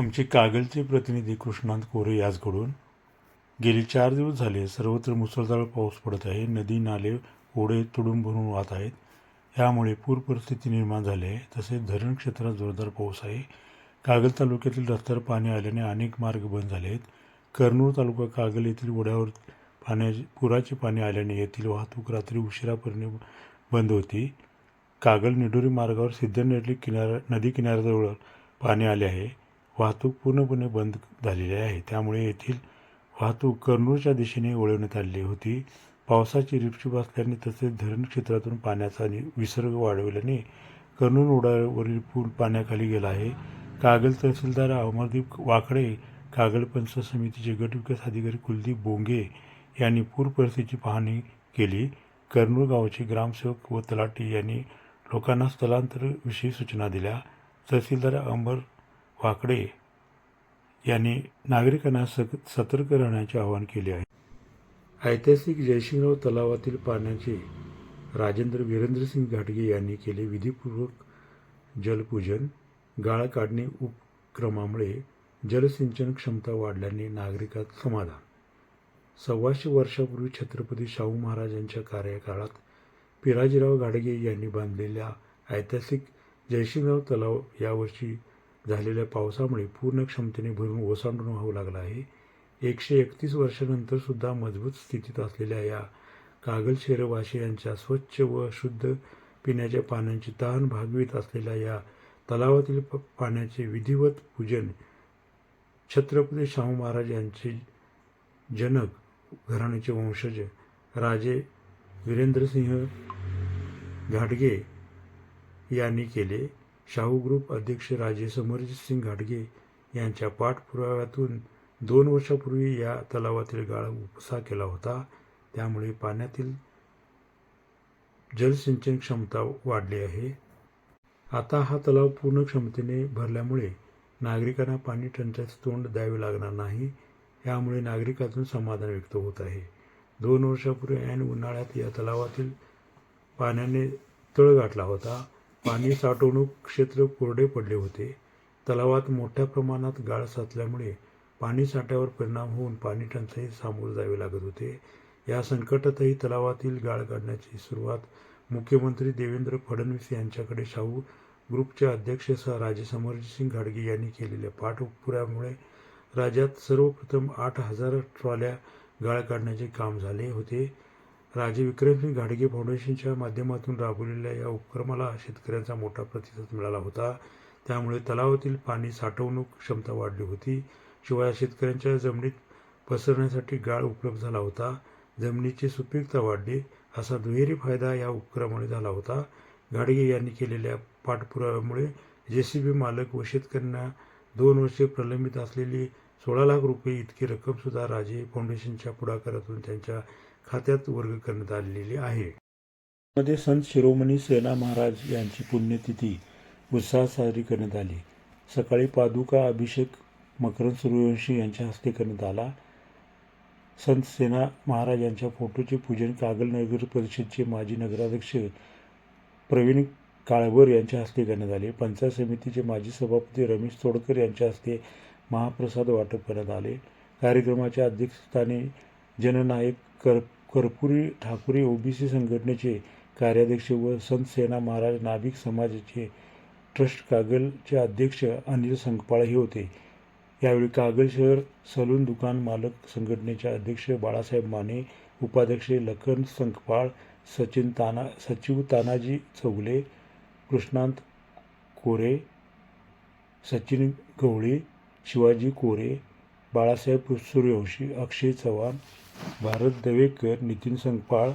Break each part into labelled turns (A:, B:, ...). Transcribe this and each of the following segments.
A: आमचे कागलचे प्रतिनिधी कृष्णांत कोरे याचकडून. गेली चार दिवस झाले सर्वत्र मुसळधार पाऊस पडत आहे. नदी नाले ओढे तुडून भरून वाहत आहेत. यामुळे पूर परिस्थिती निर्माण झाली आहे. तसेच धरण क्षेत्रात जोरदार पाऊस आहे. कागल तालुक्यातील रस्त्यावर पाणी आल्याने अनेक मार्ग बंद झाले आहेत. कर्नूल तालुका कागल येथील ओढ्यावर पाण्याचे पुराचे पाणी आल्याने येथील वाहतूक रात्री उशिरापर्यंत बंद होती. कागल निडोरी मार्गावर सिद्धनेटली किनारा नदी किनाऱ्याजवळ पाणी आले आहे. वाहतूक पूर्णपणे बंद झालेली आहे. त्यामुळे येथील वाहतूक कर्नूरच्या दिशेने वळवण्यात आली होती. पावसाची रिपचिप असल्याने तसेच धरण क्षेत्रातून पाण्याचा नि- विसर्ग वाढवल्याने कर्नूल ओढ्यावरील पूल पाण्याखाली गेला आहे. कागल तहसीलदार अमरदीप वाकडे कागल पंचायत समितीचे गट विकास अधिकारी कुलदीप बोंगे यांनी पूर परिस्थितीची पाहणी केली. कर्नूर गावचे ग्रामसेवक व तलाठी यांनी लोकांना स्थलांतराविषयी सूचना दिल्या. तहसीलदार अंबर वाकडे यांनी नागरिकांना सक सतर्क राहण्याचे आवाहन केले आहे. ऐतिहासिक जयसिंगराव तलावातील पाण्याचे राजेंद्र वीरेंद्रसिंग घाटगे यांनी केले विधीपूर्वक जलपूजन. गाळ काढणे उपक्रमामुळे जलसिंचन क्षमता वाढल्याने नागरिकात समाधान. सव्वाशे वर्षापूर्वी छत्रपती शाहू महाराजांच्या कार्यकाळात पिराजीराव घाडगे यांनी बांधलेल्या ऐतिहासिक जयसिंगराव तलाव यावर्षी झालेल्या पावसामुळे पूर्ण क्षमतेने भरून ओसांडून वाहू लागला आहे. एकशे एकतीस वर्षानंतर सुद्धा मजबूत स्थितीत असलेल्या या कागल शहरवासियांच्या स्वच्छ व शुद्ध पिण्याच्या पाण्याची तहान भागवीत असलेल्या या तलावातील प- पाण्याचे विधिवत पूजन छत्रपती शाहू महाराज यांचे जनक घराण्याचे वंशज राजे वीरेंद्रसिंह घाटगे यांनी केले. शाहू ग्रुप अध्यक्ष राजे समरजित सिंग घाटगे यांच्या पाठपुराव्यातून दोन वर्षापूर्वी या तलावातील गाळ उपसा केला होता. त्यामुळे पाण्यातील जलसिंचन क्षमता वाढली आहे. आता हा तलाव पूर्ण क्षमतेने भरल्यामुळे नागरिकांना पाणी टंचाईचे तोंड द्यावे लागणार नाही. यामुळे नागरिकातून समाधान व्यक्त होत आहे. दोन वर्षापूर्वी ऐन उन्हाळ्यात या तलावातील पाण्याने तळ गाठला होता. पाणी साठवणूक क्षेत्र कोरडे पडले होते. तलावात मोठ्या प्रमाणात गाळ साचल्यामुळे पाणी साठ्यावर परिणाम होऊन पाणी टंचाई सामोरे जावे लागत होते. या संकटातही तलावातील गाळ काढण्याची सुरुवात मुख्यमंत्री देवेंद्र फडणवीस यांच्याकडे शाहू ग्रुपचे अध्यक्ष सह राजे समरजितसिंग घाडगे यांनी केलेल्या पाठपुराव्यामुळे राज्यात सर्वप्रथम आठ हजार ट्रॉल्या गाळ काढण्याचे काम झाले होते. राजे विक्रमसिंग घाडगे फाउंडेशनच्या माध्यमातून राबवलेल्या या उपक्रमाला शेतकऱ्यांचा मोठा प्रतिसाद मिळाला होता. त्यामुळे तलावातील पाणी साठवणूक क्षमता वाढली होती. शिवाय शेतकऱ्यांच्या जमिनीत पसरण्यासाठी गाळ उपलब्ध झाला होता. जमिनीची सुपीकता वाढली असा दुहेरी फायदा या उपक्रमाने झाला होता. घाडगे यांनी केलेल्या पाठपुराव्यामुळे जे सी बी मालक व शेतकऱ्यांना दोन वर्षे प्रलंबित असलेली सोळा लाख रुपये इतकी रक्कमसुद्धा राजे फाउंडेशनच्या पुढाकारातून त्यांच्या खात्यात वर्ग करण्यात आलेली आहे. मध्ये संत शिरोमणी सेना महाराज यांची पुण्यतिथी उत्साहात साजरी करण्यात आली. सकाळी पादुका अभिषेक मकरंद सूर्यवंशी यांच्या हस्ते करण्यात आला. संत सेना महाराज यांच्या फोटोचे पूजन कागल नगर परिषदचे माजी नगराध्यक्ष प्रवीण काळभर यांच्या हस्ते करण्यात आले. पंचायत समितीचे माजी सभापती रमेश तोडकर यांच्या हस्ते महाप्रसाद वाटप करण्यात आले. कार्यक्रमाच्या अध्यक्षस्थानी जननायक कर कर्पुरी ठाकुरे ओबीसी संघटनेचे कार्याध्यक्ष व संत सेना महाराज नाभिक समाजाचे ट्रस्ट कागलचे अध्यक्ष अनिल संकपाळ हे होते. यावेळी कागल शहर सलून दुकान मालक संघटनेचे अध्यक्ष बाळासाहेब माने उपाध्यक्ष लखन संकपाळ सचिन ताना सचिव तानाजी चौगले कृष्णांत कोरे सचिन गवळी शिवाजी कोरे बाळासाहेब सूर्यवंशी अक्षय चव्हाण भारत दवेकर नितीन संगपाळ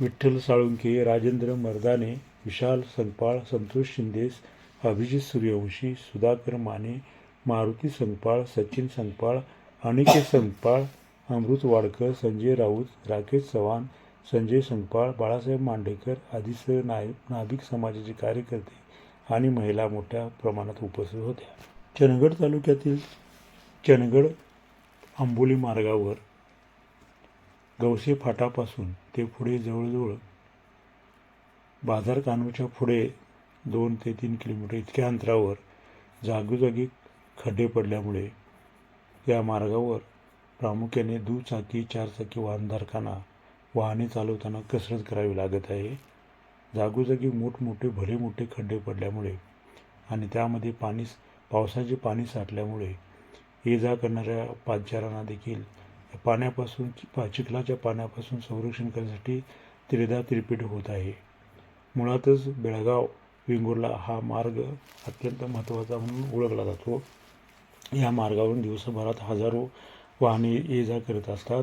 A: विठ्ठल साळुंके राजेंद्र मर्दाने विशाल संगपाळ संतोष शिंदेस अभिजित सूर्यवंशी सुधाकर माने मारुती संगपाळ सचिन संगपाळ अनिकेत संगपाळ अमृत वाडकर संजय राऊत राकेश चव्हाण संजय संगपाळ बाळासाहेब मांडेकर आदिसर नाय नाभिक समाजाचे कार्यकर्ते आणि महिला मोठ्या प्रमाणात उपस्थित होत्या. चंदगड तालुक्यातील चंदगड आंबोली मार्गावर गवसे फाटापासून ते पुढे जवळजवळ बाजार कानूच्या पुढे दोन ते तीन किलोमीटर इतक्या अंतरावर जागोजागी खड्डे पडल्यामुळे या मार्गावर प्रामुख्याने दुचाकी चारचाकी वाहनधारकांना वाहने चालवताना कसरत करावी लागत आहे. जागोजागी मोठमोठे भले मोठे खड्डे पडल्यामुळे आणि त्यामध्ये पाणी पावसाचे पाणी साठल्यामुळे ये जा करणाऱ्या पादचारांना देखील पाण्यापासून पा चिखलाच्या पाण्यापासून संरक्षण करण्यासाठी त्रिदा त्रिपीठ होत आहे. मुळातच बेळगाव वेंगुर्ला हा मार्ग अत्यंत महत्त्वाचा म्हणून ओळखला जातो. या मार्गावरून दिवसभरात हजारो वाहने ये जा करत असतात.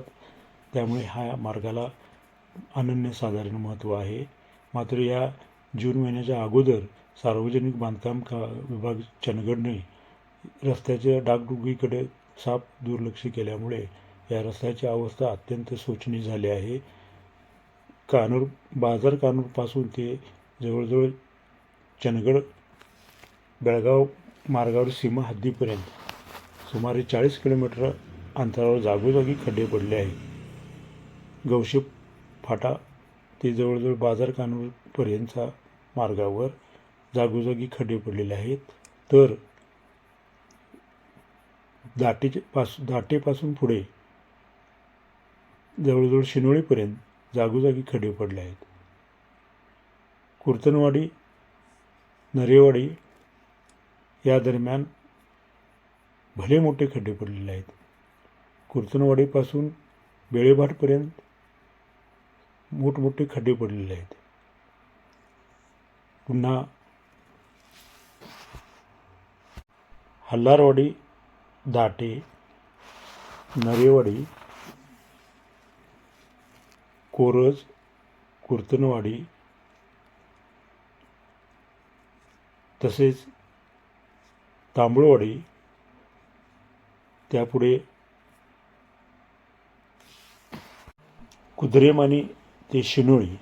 A: त्यामुळे ह्या मार्गाला अनन्यसाधारण महत्त्व आहे. मात्र या जून महिन्याच्या अगोदर सार्वजनिक बांधकाम का विभाग चंदगडने रस्त्याच्या डागडुगीकडे साफ दुर्लक्ष केल्यामुळे या रस्त्याची अवस्था अत्यंत शोचनीय झाली आहे. कानूर बाजार कानूरपासून ते जवळजवळ चंदगड बेळगाव मार्गावर सीमा हद्दीपर्यंत सुमारे चाळीस किलोमीटर अंतरावर जागोजागी खड्डे पडले आहे गवशी फाटा ते जवळजवळ बाजार कानूरपर्यंतचा मार्गावर जागोजागी खड्डे पडलेले आहेत. तर दाटेचे पास दाटेपासून पुढे जवळजवळ शिनोळीपर्यंत जागोजागी खड्डे पडले आहेत. कुर्तनवाडी नरेवाडी या दरम्यान भले मोठे खड्डे पडलेले आहेत. कुर्तनवाडीपासून बेळेभाटपर्यंत मोठमोठे खड्डे पडलेले आहेत. पुन्हा हल्लारवाडी दाटे नरेवाडी कोरज कुर्तनवाडी तसेच तांबळवाडी त्यापुढे कुद्रेमानी ते शिनोळी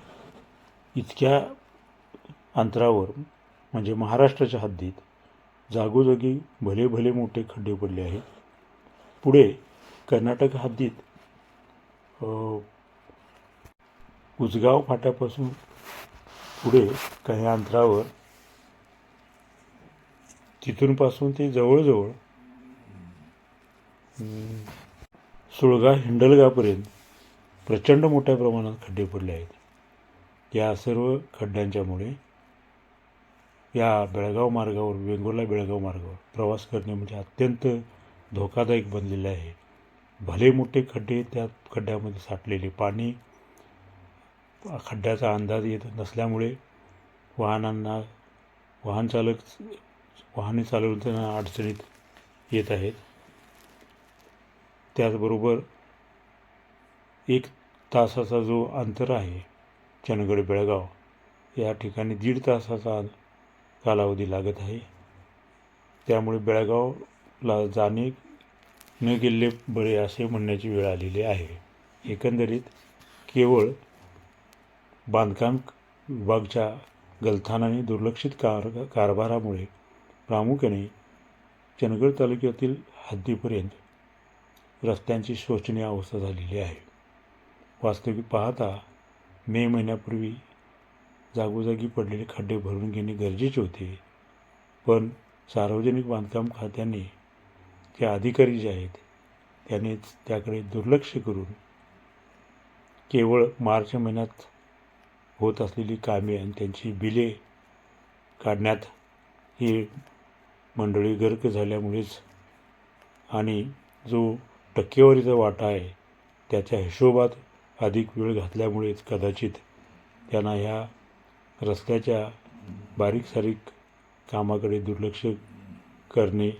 A: इतक्या अंतरावर म्हणजे महाराष्ट्राच्या हद्दीत जागोजागी भले भले मोठे खड्डे पडले आहेत. पुढे कर्नाटक हद्दीत अ, उजगाव फाट्यापासून पुढे काही अंतरावर तिथूनपासून ते जवळजवळ सुळगा हिंडलगापर्यंत प्रचंड मोठ्या प्रमाणात खड्डे पडले आहेत. या सर्व खड्ड्यांच्यामुळे या बेळगाव मार्गावर वेंगुर्ला बेळगाव मार्गावर प्रवास करणे म्हणजे अत्यंत धोकादायक बनलेले आहे. भले मोठे खड्डे त्या खड्ड्यामध्ये साठलेले पाणी खड्ड्याचा अंदाज येत नसल्यामुळे वाहनांना वाहन चालक वाहने चालवताना अडचणीत येत आहेत. त्याचबरोबर एक तासाचा जो अंतर आहे चंदगड बेळगाव या ठिकाणी दीड तासाचा कालावधी लागत आहे. त्यामुळे बेळगावला जाणे न गेले बरे असे म्हणण्याची वेळ आलेली आहे. एकंदरीत केवळ बांधकाम विभागच्या गलथानाने दुर्लक्षित कार कारभारामुळे प्रामुख्याने चंदगड तालुक्यातील हद्दीपर्यंत रस्त्यांची शोचनीय अवस्था झालेली आहे. वास्तविक पाहता मे महिन्यापूर्वी जागोजागी पडलेले खड्डे भरून घेणे गरजेचे होते पण सार्वजनिक बांधकाम खात्याने ते अधिकारी जे आहेत त्याने त्याकडे दुर्लक्ष करून केवळ मार्च महिन्यात होत असलेली कामे आणि त्यांची बिले काढण्यात ही मंडळी गर्क झाल्यामुळेच आणि जो टक्केवारीचा वाटा आहे त्याच्या हिशोबात अधिक वेळ घातल्यामुळेच कदाचित त्यांना ह्या रस्त्याच्या बारीक सारीक कामाकडे दुर्लक्ष करणे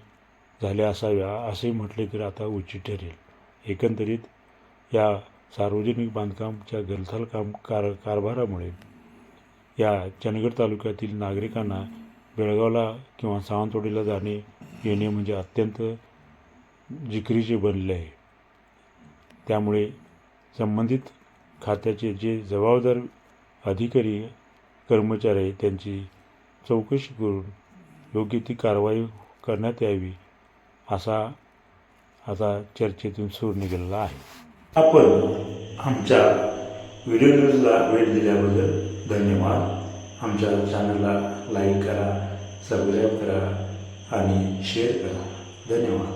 A: झाले असाव्या असे म्हटले तर आता उचित ठरेल. एकंदरीत या सार्वजनिक बांधकामच्या गलथाल काम कार कारभारामुळे या चंदगड तालुक्यातील नागरिकांना बेळगावला किंवा सावंतवाडीला जाणे येणे म्हणजे अत्यंत जिकरीचे बनले आहे. त्यामुळे संबंधित खात्याचे जे जबाबदार अधिकारी कर्मचारी आहेत त्यांची चौकशी करून योग्य ती कारवाई करण्यात यावी असा आता चर्चेतून सूर निघालेला आहे. आपण आमच्या व्हिडिओ न्यूजला भेट दिल्याबद्दल धन्यवाद. आमच्या चॅनलला लाईक करा सबस्क्राईब करा आणि शेअर करा. धन्यवाद.